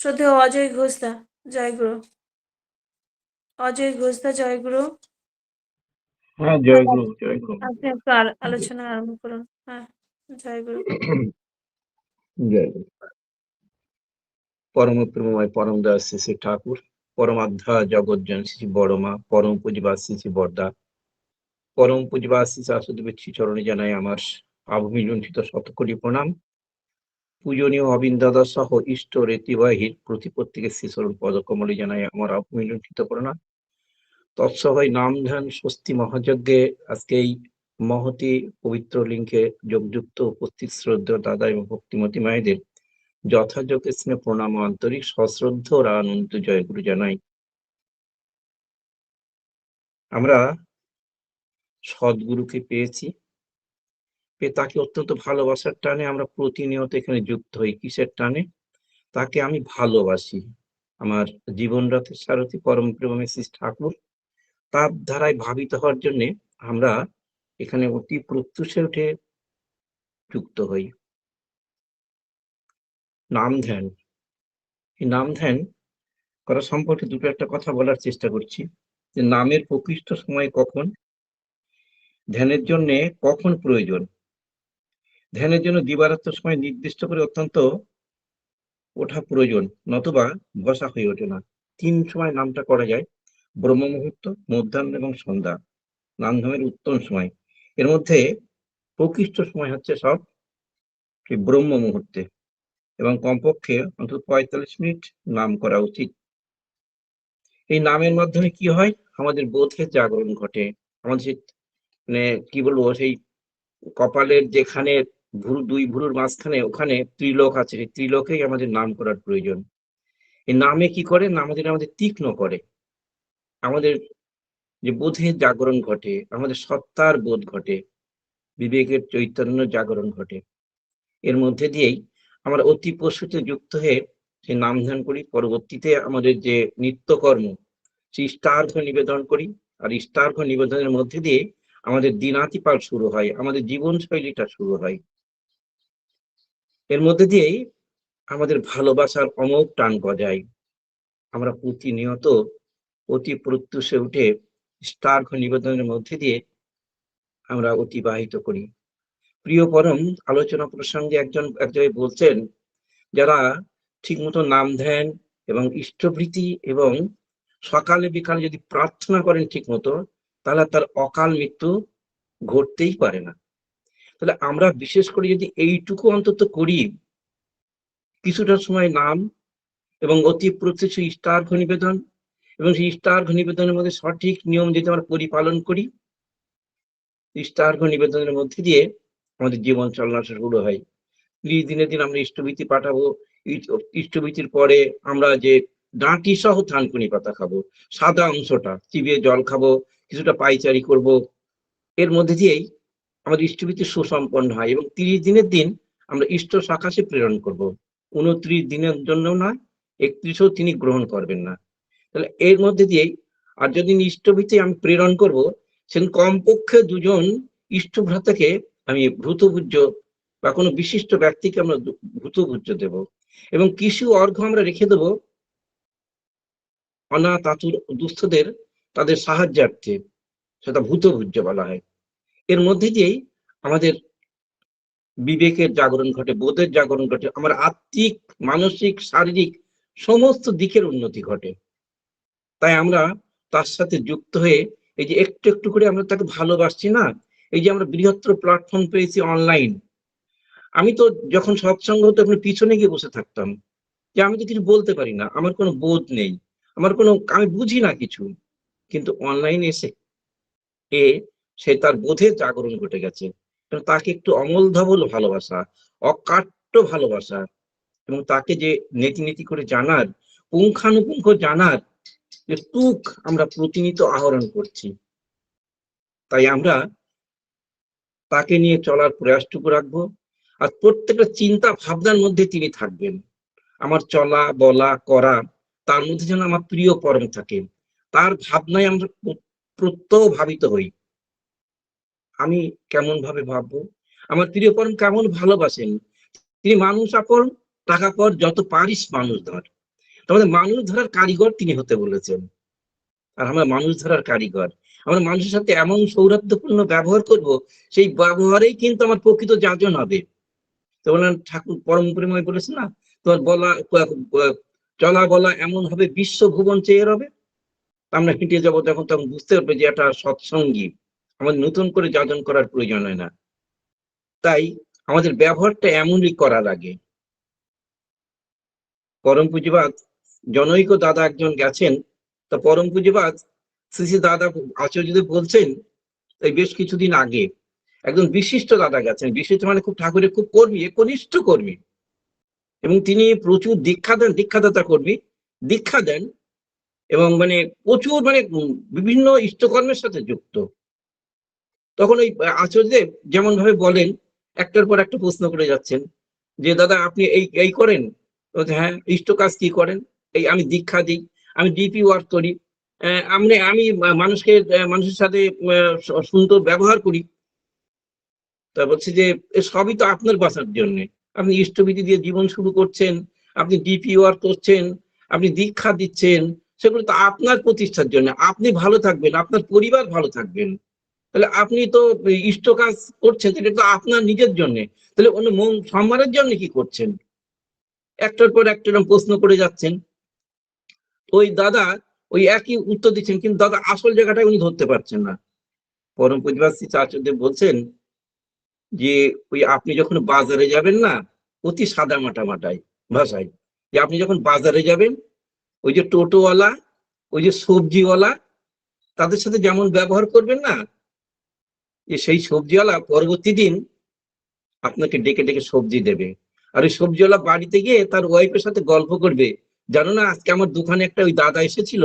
শ্রদ্ধেয় অজয় ঘোষদা জয়গুরু অজয় ঘোষদা জয়গুরু হ্যাঁ জয়গুরু জয়গুরু আপনি একটু আলো- আলোচনা আরম্ভ করুন। হ্যাঁ জয়গুরু জয়গুরু পরম প্রেমময় পরম শ্রী শ্রী ঠাকুর পরমাধ্যা জগৎজন শ্রী বড়মা পরম পুঁজিবাস শ্রী শ্রী বরদা পরম পুঁজিবাস শ্রী শাশ্বদেবের শ্রী চরণে জানাই আমার আভূমি লুণ্ঠিত শতকোটি প্রণাম। পূজনীয় অবিন্দ দাদা সহ ইষ্ট রেতিবাহীর প্রতি প্রত্যেকের শ্রীচরণ জানাই আমার আভূমি লুণ্ঠিত প্রণাম তৎসভাই নাম ধ্যান স্বস্তি মহাযজ্ঞে আজকে এই মহতি পবিত্র লিঙ্কে যোগযুক্ত উপস্থিত শ্রদ্ধা দাদা এবং ভক্তিমতী মায়েদের যথাযোগ্য স্নেহ, প্রণাম আন্তরিক সশ্রদ্ধ ও আনন্দ জয়গুরু জানাই। আমরা সদ্গুরুকে পেয়েছি। পেয়ে তাকে অত্যন্ত ভালোবাসার টানে আমরা প্রতিনিয়ত এখানে যুক্ত হই, কিসের টানে? তাকে আমি ভালোবাসি। আমার জীবন রথের সারথী পরম প্রেমী শ্রী ঠাকুর। তার ধারায় ভাবিত হওয়ার জন্য আমরা এখানে অতি প্রত্যুষে উঠে যুক্ত হই। নাম ধ্যান। এই নাম ধ্যান করা সম্পর্কে দুটো একটা কথা বলার চেষ্টা করছি। যে নামের প্রকৃষ্ট সময় কখন? ধ্যানের জন্যে কখন প্রয়োজন? ধ্যানের জন্য দিবারাত্র সময় নির্দিষ্ট করে অত্যন্ত ওঠা প্রয়োজন, নতুবা বসা হয়ে ওঠে না। তিন সময় নামটা করা যায়, ব্রহ্ম মুহূর্ত, মধ্যাহ্ন এবং সন্ধ্যা। নাম ধামের উত্তম সময়। এর মধ্যে প্রকৃষ্ট সময় হচ্ছে সব সেই ব্রহ্ম মুহূর্তে এবং কমপক্ষে অন্তত পঁয়তাল্লিশ মিনিট নাম করা উচিত। এই নামের মাধ্যমে কি হয়? আমাদের বোধের জাগরণ ঘটে। আমাদের মানে কি বলব? সেই কপালের যেখানে ভুরু, দুই ভুরুর মাঝখানে ওখানে ত্রিলোক আছে। সেই ত্রিলোকেই আমাদের নাম করার প্রয়োজন। এই নামে কি করে? না আমাদের আমাদের তীক্ষ্ণ করে, আমাদের যে বোধের জাগরণ ঘটে, আমাদের সত্তার বোধ ঘটে, বিবেকের চৈতন্য জাগরণ ঘটে, এর মধ্যে দিয়েই আমরা অতি পশুতে যুক্ত হয়ে সে নাম ধ্যান করি। পরবর্তীতে আমাদের যে নিত্যকর্ম সেই ইষ্টার্ঘ নিবেদন করি। আর ইষ্টার্ঘ নিবেদনের মধ্যে দিয়ে আমাদের দিনাতিপাল শুরু হয়, আমাদের জীবনশৈলীটা শুরু হয়। এর মধ্যে দিয়েই আমাদের ভালোবাসার অমোঘ টান গজায়। আমরা প্রতিনিয়ত অতি প্রত্যুষে উঠে স্টার্ঘ নিবেদনের মধ্যে দিয়ে আমরা অতিবাহিত করি। প্রিয় পরম আলোচনা প্রসঙ্গে একজন একজন বলছেন, যারা ঠিক মতো নাম ধ্যান এবং ইষ্টভৃতি এবং সকালে বিকালে যদি প্রার্থনা করেন ঠিক মতো তাহলে তার অকাল মৃত্যু ঘটতেই পারে না। তাহলে আমরা বিশেষ করে যদি এইটুকু অন্তত করি, কিছুটা সময় নাম এবং অতি প্রত্যক্ষ স্টার নিবেদন এবং সেই স্টার নিবেদনের মধ্যে সঠিক নিয়ম যদি আমরা পরিপালন করি স্টার নিবেদনের মধ্যে দিয়ে আমাদের জীবন চালনা শুরু হয়। দিনের দিন আমরা ইষ্টভীতি পাঠাবো ইষ্ট- ইষ্টভীতির পরে আমরা যে ডাঁটি সহ থানকুনি পাতা খাব, সাদা অংশটা চিবিয়ে জল খাব, কিছুটা পাইচারি করব, এর মধ্যে দিয়েই আমাদের ইষ্টভীতি সুসম্পন্ন হয় এবং তিরিশ দিনের দিন আমরা ইষ্ট শাখাসে প্রেরণ করব। উনত্রিশ দিনের জন্য নয় একত্রিশও তিনি গ্রহণ করবেন না। তাহলে এর মধ্যে দিয়েই আর যদি ইষ্টভীতি আমি প্রেরণ করব সেদিন কমপক্ষে দুজন ইষ্টভ্রাতাকে আমি ভূতভূজ্য বা কোনো বিশিষ্ট ব্যক্তিকে আমরা ভূতভূজ্য দেব এবং কিছু অর্ঘ আমরা রেখে দেব অনাথ আতুর দুস্থদের তাদের সাহায্যার্থে। সেটা ভূতভূজ্য বলা হয়। এর মধ্যে দিয়েই আমাদের বিবেকের জাগরণ ঘটে, বোধের জাগরণ ঘটে, আমার আত্মিক, মানসিক, শারীরিক সমস্ত দিকের উন্নতি ঘটে। তাই আমরা তার সাথে যুক্ত হয়ে এই যে একটু একটু করে আমরা তাকে ভালোবাসছি না, এই যে আমরা বৃহত্তর প্ল্যাটফর্ম পেয়েছি অনলাইন আমি তো যখন সৎসঙ্গ হতো তখন পিছনে গিয়ে বসে থাকতাম, যে আমি তো কিছু বলতে পারি না, আমার কোনো বোধ নেই, আমার কোনো, আমি বুঝি না কিছু, কিন্তু অনলাইন এসে এ সে তার বোধের জাগরণ ঘটে গেছে। তাকে একটু অমল ধবল ভালোবাসা, অকাট্য ভালোবাসা এবং তাকে যে নীতি নীতি করে জানার, পুঙ্খানুপুঙ্খ জানার যে টুক আমরা প্রতিনিয়ত আহরণ করছি। তাই আমরা তাকে নিয়ে চলার প্রয়াসটুকু রাখব। আর প্রত্যেকটা চিন্তা ভাবনার মধ্যে তিনি থাকবেন। আমার চলা, বলা, করা, তার মধ্যে যেন আমার প্রিয় পরম থাকে। তার ভাবনায় আমরা প্র- প্রত্যহ ভাবিত হই। আমি কেমন ভাবে ভাববো? আমার প্রিয় পরম কেমন ভালোবাসেন? তিনি মানুষ আপন, টাকা পর যত পারিস মানুষ ধর। আমাদের মানুষ ধরার কারিগর তিনি হতে বলেছেন। আর আমরা মানুষ ধরার কারিগর। আমরা মানুষের সাথে এমন সৌহার্দ্যপূর্ণ ব্যবহার করব, সেই ব্যবহারেই কিন্তু আমার প্রকৃত যাজন হবে। তো বললেন, ঠাকুর পরম পরিময় বলেছে না, তোমার বলা চলা বলা এমন হবে, বিশ্ব ভুবন চেয়ে রবে। আমরা হেঁটে যাব তখন তখন বুঝতে পারবে যে এটা সৎসঙ্গী। আমাদের নতুন করে যাজন করার প্রয়োজন হয় না। তাই আমাদের ব্যবহারটা এমনই করা লাগে পরম পুঁজিবাদ জনৈক দাদা একজন গেছেন, তা পরম পুঁজিবাদ শ্রী দাদা আচার্যদেব বলছেন, তাই বেশ কিছুদিন আগে একজন বিশিষ্ট দাদা গেছেন। বিশিষ্ট মানে খুব ঠাকুরের খুব কর্মী একনিষ্ঠ কর্মী। এবং তিনি প্রচুর দীক্ষা দেন, দীক্ষাদাতা কর্মী, দীক্ষা দেন এবং মানে প্রচুর মানে বিভিন্ন ইষ্টকর্মের সাথে যুক্ত। তখন ওই আচার্যদেব যেমন ভাবে বলেন, একটার পর একটা প্রশ্ন করে যাচ্ছেন যে, দাদা, আপনি এই এই করেন? হ্যাঁ ইষ্ট কাজ কি করেন? এই, আমি দীক্ষা দিই, আমি ডিপি ওয়ার্ক করি আমি আমি মানুষকে মানুষের সাথে সুন্দর ব্যবহার করি। তা বলছি যে সবই তো আপনার বাঁচার জন্য। আপনি ইষ্টবিধি দিয়ে জীবন শুরু করছেন, আপনি ডিপি ওয়ার্ক করছেন, আপনি দীক্ষা দিচ্ছেন, সেগুলো তো আপনার প্রতিষ্ঠার জন্য। আপনি ভালো থাকবেন, আপনার পরিবার ভালো থাকবেন। তাহলে আপনি তো ইষ্ট কাজ করছেন এটা তো আপনার নিজের জন্য। তাহলে অন্য মন সম্মানের জন্য কি করছেন? একটার পর একটা প্রশ্ন করে যাচ্ছেন। ওই দাদা ওই একই উত্তর দিচ্ছেন, কিন্তু দাদা আসল জায়গাটা উনি ধরতে পারছেন না। পরম প্রতিবাসী চাচার্য বলছেন যে, ওই আপনি যখন বাজারে যাবেন না, অতি সাদা মাটা মাটায়, ভাষায়, যে আপনি যখন বাজারে যাবেন, ওই যে টোটোওয়ালা, ওই যে সবজিওয়ালা, তাদের সাথে যেমন ব্যবহার করবেন না যে সেই সবজিওয়ালা পরবর্তী দিন আপনাকে ডেকে ডেকে সবজি দেবে। আর ওই সবজিওয়ালা বাড়িতে গিয়ে তার ওয়াইফের সাথে গল্প করবে। জানো না, আজকে আমার দোকানে একটা ওই দাদা এসেছিল।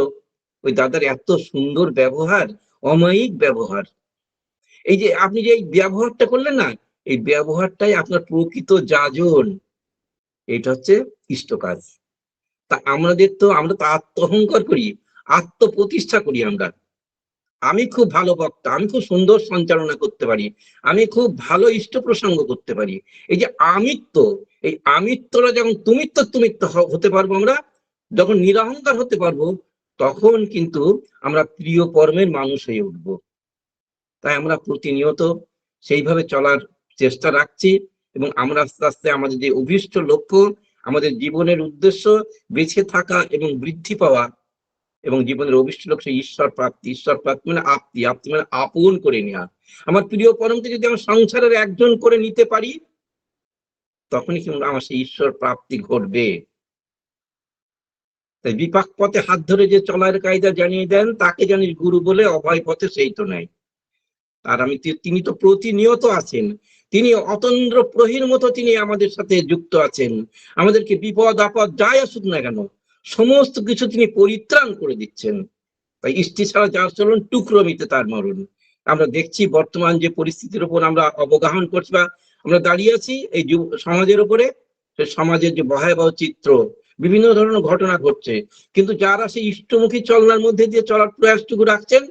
ওই দাদার এত সুন্দর ব্যবহার, অমায়িক ব্যবহার। এই যে আপনি যে এই ব্যবহারটা করলেন না, এই ব্যবহারটাই আপনার প্রকৃত যাজন। এটা হচ্ছে ইষ্ট কাজ তা আমাদের তো আমরা তো আত্ম অহংকার করি, আত্মপ্রতিষ্ঠা করি আমরা। আমি খুব ভালো বক্তা, আমি খুব সুন্দর সঞ্চালনা করতে পারি, আমি খুব ভালো ইষ্ট প্রসঙ্গ করতে পারি। এই যে আমিত্ব, এই আমিত্বরা যখন তুমিত্ব তুমিত্ব হতে পারব আমরা, যখন নিরহংকার হতে পারব, তখন কিন্তু আমরা প্রিয় কর্মের মানুষ হয়ে উঠব। তাই আমরা প্রতিনিয়ত সেইভাবে চলার চেষ্টা রাখছি এবং আমরা আস্তে আস্তে আমাদের যে অভিষ্ট লক্ষ্য, আমাদের জীবনের উদ্দেশ্য, বেঁচে থাকা এবং বৃদ্ধি পাওয়া এবং জীবনের অভিষ্ট লক্ষ্য ঈশ্বর প্রাপ্তি ঈশ্বর প্রাপ্তি মানে আপ্তি আপ্তি মানে আপন করে নেওয়া আমার প্রিয় পরমকে যদি আমার সংসারের একজন করে নিতে পারি, তখনই কিন্তু আমার সেই ঈশ্বর প্রাপ্তি ঘটবে। তাই বিপাক পথে হাত ধরে যে চলার কায়দা জানিয়ে দেন, তাকে জানিস গুরু বলে অভয় পথে সেই তো নাই। আর আমি তিনি তো প্রতিনিয়ত আছেন। তিনি অতন্দ্র প্রহীর মতো তিনি আমাদের সাথে যুক্ত আছেন। আমাদেরকে বিপদ, আপদ যাই আসুক না কেন সমস্ত কিছু তিনি পরিত্রাণ করে দিচ্ছেন। তাই ইষ্টি ছাড়া যার চলুন টুকরো মিতে তার মরণ। আমরা দেখছি বর্তমান যে পরিস্থিতির উপর আমরা অবগাহন করছি বা আমরা দাঁড়িয়ে আছি এই যুব সমাজের উপরে সমাজের যে ভয়াবহ চিত্র, বিভিন্ন ধরনের ঘটনা ঘটছে। কিন্তু যারা সেই ইষ্টমুখী চলনার মধ্যে দিয়ে চলার প্রয়াসটুকু রাখছেন,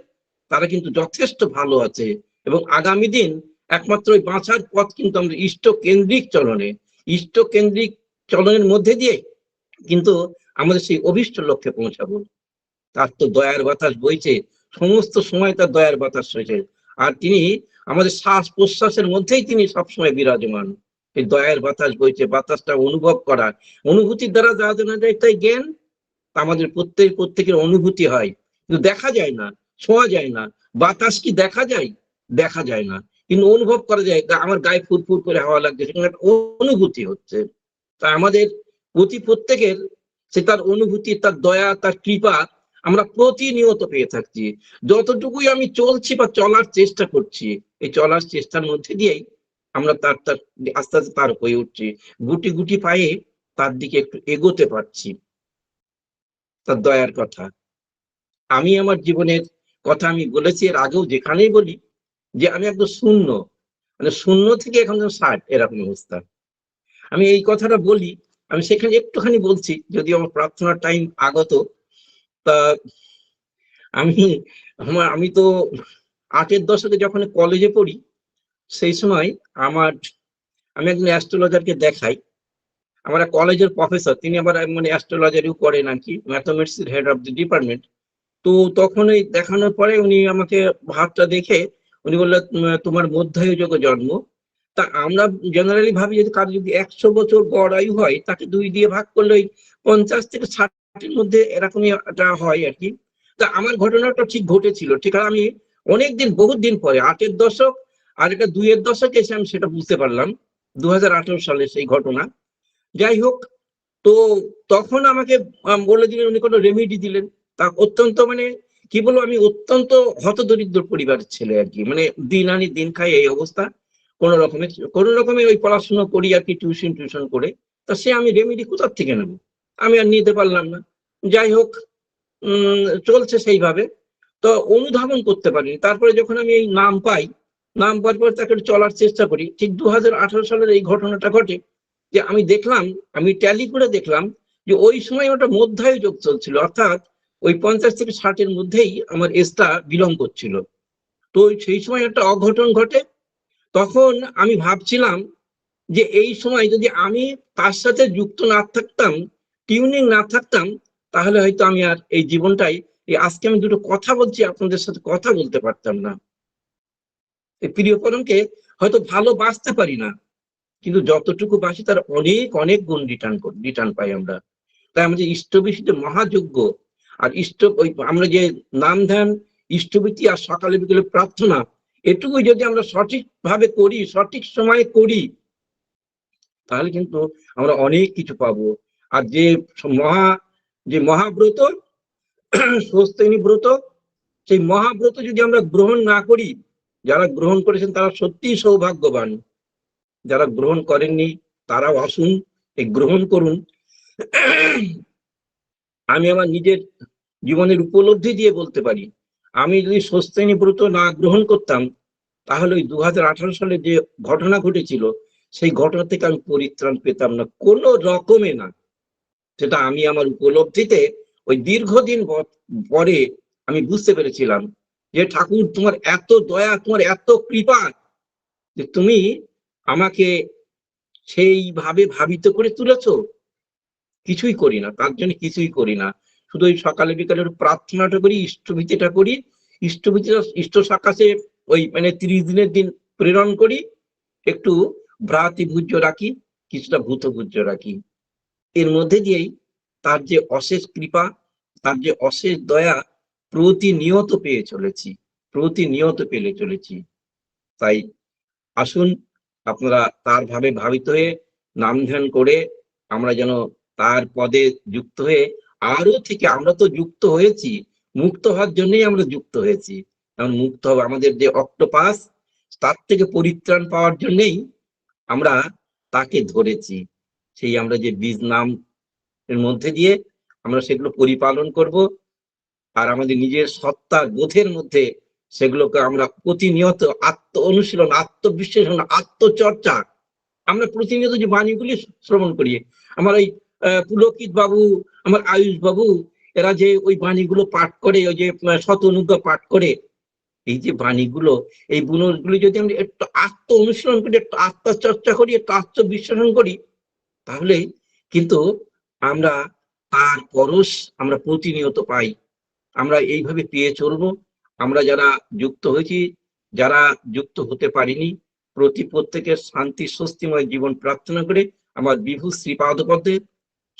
তারা কিন্তু যথেষ্ট ভালো আছে। এবং আগামী দিন একমাত্র ওই বাঁচার পথ কিন্তু আমরা ইষ্ট কেন্দ্রিক চলনে। ইষ্ট কেন্দ্রিক চলনের মধ্যে দিয়ে কিন্তু আমাদের সেই অভিষ্ট লক্ষ্যে পৌঁছাবো। তার তো দয়ার বাতাস বইছে, সমস্ত সময় তার দয়ার বাতাস রয়েছে। আর তিনি আমাদের শ্বাস প্রশ্বাসের মধ্যেই তিনি সবসময় বিরাজমান। এই দয়ার বাতাস বইছে, বাতাসটা অনুভব করা। অনুভূতির দ্বারা যা জানা যায় তাই জ্ঞান। আমাদের প্রত্যেক, প্রত্যেকের অনুভূতি হয়। কিন্তু দেখা যায় না ছোঁয়া যায় না। বাতাস কি দেখা যায়? দেখা যায় না। কিন্তু অনুভব করা যায় আমার গায়ে ফুরফুর করে হাওয়া লাগছে, সেখানে একটা অনুভূতি হচ্ছে। তা আমাদের প্রতি প্রত্যেকের সে তার অনুভূতি, তার দয়া, তার কৃপা আমরা প্রতিনিয়ত পেয়ে থাকছি। যতটুকুই আমি চলছি বা চলার চেষ্টা করছি, এই চলার চেষ্টার মধ্যে দিয়েই আমরা তার তার আস্তে আস্তে তার হয়ে উঠছি। গুটি গুটি পায়ে তার দিকে একটু এগোতে পারছি। তার দয়ার কথা। আমি আমার জীবনের কথা আমি বলেছি, এর আগেও যেখানেই বলি যে আমি একদম শূন্য। মানে শূন্য থেকে এখন ষাট এরকম অবস্থা। আমি এই কথাটা বলি আমি সেখানে একটুখানি বলছি যদি আমার প্রার্থনার টাইম আগত, তা আমি, আমার, আমি তো আটের দশকে যখন কলেজে পড়ি, সেই সময় আমার, আমি একজন অ্যাস্ট্রোলজারকে দেখাই। আমার কলেজের প্রফেসর তিনি আবার মানে অ্যাস্ট্রোলজারিও করেন আর কি mathematics head of the department তো তখন ওই দেখানোর পরে উনি আমাকে ভাবটা দেখে, উনি বললেন তোমার মধ্যায়ু যোগ জন্ম। তা আমরা জেনারেলি ভাবি যদি কারও যদি একশো বছর গড় আয়ু হয়, তাকে দুই দিয়ে ভাগ করলে ওই পঞ্চাশ থেকে ষাটের মধ্যে এরকমই একটা হয় আর কি। তা আমার ঘটনাটা ঠিক ঘটেছিল, ঠিক আমি অনেকদিন বহুত দিন পরে, আটের দশক আর এটা দুইয়ের দশকে এসে আমি সেটা বুঝতে পারলাম দু হাজার আঠারো সালে সেই ঘটনা। যাই হোক, তো তখন আমাকে বলে দিলেন, উনি কোনো রেমেডি দিলেন। তা অত্যন্ত মানে কি বলব, আমি অত্যন্ত হতদরিদ্র পরিবারের ছেলে আর কি। মানে দিন আনি দিন খাই এই অবস্থা। কোন রকমে কোন রকমে ওই পড়াশোনা করি আর কি টিউশন টিউশন করে। তা সে আমি রেমেডি কোথার থেকে নেব? আমি আর নিতে পারলাম না। যাই হোক চলছে সেইভাবে। তো অনুধাবন করতে পারিনি। তারপরে যখন আমি এই নাম পাই, নাম পাওয়ার পর তাকে চলার চেষ্টা করি। ঠিক দু হাজার আঠারো সালের এই ঘটনাটা ঘটে যে আমি দেখলাম, আমি ট্যালি করে দেখলাম যে ওই সময় ওটা মধ্যায়ু যোগ চলছিল। অর্থাৎ ওই পঞ্চাশ থেকে ষাটের মধ্যেই আমার এজটা বিলং করছিল। তো সেই সময় একটা অঘটন ঘটে। তখন আমি ভাবছিলাম যে এই সময় যদি আমি তার সাথে যুক্ত না থাকতাম টিউনিং না থাকতাম, তাহলে হয়তো আমি আর এই জীবনটাই আজকে আমি দুটো কথা বলছি, আপনাদের সাথে কথা বলতে পারতাম না। এই প্রিয়করণকে হয়তো ভালো বাঁচতে পারি না, কিন্তু যতটুকু বাসি তার অনেক অনেক গুণ রিটার্ন রিটার্ন পাই আমরা। তাই আমাদের ইষ্টবিষি যে মহাযজ্ঞ আর ইষ্ট, ওই আমরা যে নাম ধ্যান ইষ্টভীতি আর সকালে বিকেলে প্রার্থনা এটুকুই যদি আমরা সঠিক ভাবে করি, সঠিক সময়ে করি, তাহলে কিন্তু আমরা অনেক কিছু পাবো। আর যে মহা, যে মহাব্রত, স্বস্তিনী ব্রত, সেই মহাব্রত যদি আমরা গ্রহণ না করি, যারা গ্রহণ করেছেন তারা সত্যিই সৌভাগ্যবান। যারা গ্রহণ করেননি তারাও আসুন, এই গ্রহণ করুন। আমি আমার নিজের জীবনের উপলব্ধি দিয়ে বলতে পারি। আমি যদি স্বস্তিনী ব্রত না গ্রহণ করতাম, তাহলে ওই দু হাজার আঠারো সালে যে ঘটনা ঘটেছিল, সেই ঘটনা থেকে আমি পরিত্রাণ পেতাম না, কোনো রকমে না। সেটা আমি আমার উপলব্ধিতে ওই দীর্ঘদিন পরে আমি বুঝতে পেরেছিলাম যে, ঠাকুর তোমার এত দয়া, তোমার এত কৃপা যে তুমি আমাকে সেইভাবে ভাবিত করে তুলেছো। কিছুই করি না, তার জন্য কিছুই করি না। শুধু ওই সকালে বিকালে প্রার্থনাটা করি, ইষ্টভীতিটা করি, ইষ্টভীতিটা, ইষ্ট সাকাশে ওই মানে তিরিশ দিনের দিন প্রেরণ করি, একটু ভ্রাতি ভূজ্য রাখি, কিছুটা ভূত ভূজ্য রাখি। এর মধ্যে দিয়েই তার যে অশেষ কৃপা, তার যে অশেষ দয়া, প্রতিনিয়ত পেয়ে চলেছি, প্রতিনিয়ত পেলে চলেছি। তাই আসুন আপনারা তার ভাবে ভাবিত হয়ে, নাম ধ্যান করে আমরা যেন তার পদে যুক্ত হয়ে আরও থেকে আমরা তো যুক্ত হয়েছি, মুক্ত হওয়ার জন্যই আমরা যুক্ত হয়েছি। কারণ মুক্ত হবে আমাদের যে অক্টোপাস, তার থেকে পরিত্রাণ পাওয়ার জন্যই আমরা তাকে ধরেছি। সেই আমরা যে বীজ নাম এর মধ্যে দিয়ে আমরা সেগুলো পরিপালন করব আর আমাদের নিজের সত্তার বোধের মধ্যে সেগুলোকে আমরা প্রতিনিয়ত আত্ম অনুশীলন আত্মবিশ্লেষণ, আত্মচর্চা, আমরা প্রতিনিয়ত যে বাণীগুলি শ্রবণ করি, আমার ওই পুলকিত বাবু, আমার আয়ুষ বাবু, এরা যে ওই বাণীগুলো পাঠ করে, ওই যে শত অনুজ্ঞা পাঠ করে, এই যে বাণীগুলো, এই গুণগুলি যদি আমরা একটু আত্ম অনুশীলন করি, একটু আত্মচর্চা করি, একটু আত্মবিশ্লেষণ করি, তাহলে কিন্তু আমরা তার পরশ আমরা প্রতিনিয়ত পাই। আমরা এইভাবে পেয়ে চলবো। আমরা যারা যুক্ত হয়েছি, যারা যুক্ত হতে পারিনি, প্রতি প্রত্যেকের শান্তি, স্বস্তিময় জীবন প্রার্থনা করে আমার বিভু শ্রীপাদপদে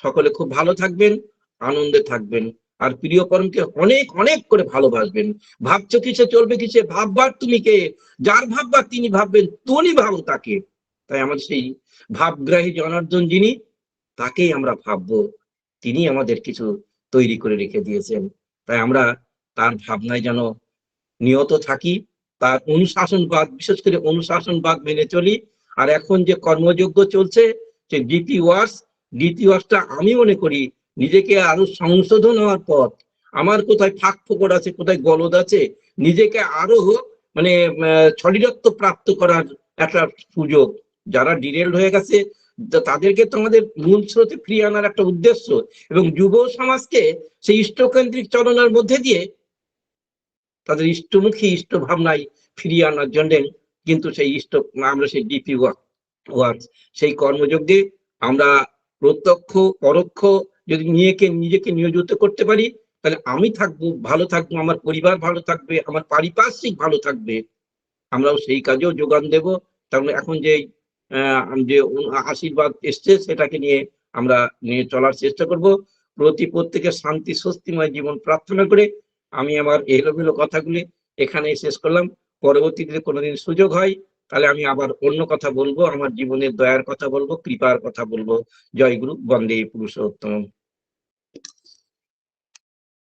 সকলে খুব ভালো থাকবেন, আনন্দে থাকবেন। আর প্রিয় পরমকে অনেক অনেক করে ভালোবাসবেন। ভাবছ কিসে চলবে, কিসে ভাববার তুমি কে? যার ভাববার তিনি ভাববেন তুমি ভাবো তাকে। তাই আমার সেই ভাবগ্রাহী জনার্দন যিনি, তাকেই আমরা ভাববো। তিনি আমাদের কিছু তৈরি করে রেখে দিয়েছেন। তাই আমরা তার ভাবনায় যেন নিয়ত থাকি, তার অনুশাসনবাদ, বিশেষ করে অনুশাসনবাদ মেনে চলি। আর এখন যে কর্মযোগ্য চলছে যে ডিপি ওয়ার্স ডিপি ওয়ার্সটা আমি মনে করি নিজেকে আরও সংশোধন হওয়ার পথ। আমার কোথায় ফাঁক ফোকর আছে, কোথায় গলদ আছে, নিজেকে আরও মানে ছড়িরত্ব প্রাপ্ত করার একটা সুযোগ। যারা ডিরেল হয়ে গেছে তাদেরকে তো আমাদের মূল স্রোতে ফিরিয়ে আনার একটা উদ্দেশ্য। এবং যুব সমাজকে সেই ইষ্টকেন্দ্রিক চলনার মধ্যে দিয়ে তাদের ইষ্টমুখী ইষ্ট ভাবনায় ফিরিয়ে আনার জন্য কিন্তু সেই ইষ্ট, আমরা সেই ডিপি ওয়ার্ক সেই কর্মযজ্ঞে আমরা প্রত্যক্ষ, পরোক্ষ, যদি নিজেকে নিজেকে নিয়োজিত করতে পারি, তাহলে আমি থাকব, ভালো থাকব, আমার পরিবার ভালো থাকবে, আমার পারিপার্শ্বিক ভালো থাকবে। আমরাও সেই কাজেও যোগান দেব। তাহলে এখন যে যে আশীর্বাদ এসছে, সেটাকে নিয়ে আমরা নিয়ে চলার চেষ্টা করব। প্রতি প্রত্যেকের শান্তি, স্বস্তিময় জীবন প্রার্থনা করে আমি আমার এলোমেলো কথাগুলি এখানে শেষ করলাম। পরবর্তীতে কোনোদিন সুযোগ হয় তাহলে আমি আবার অন্য কথা বলব, আমার জীবনের দয়ার কথা বলব, কৃপার কথা বলব। জয় গুরু, বন্দে পুরুষোত্তম।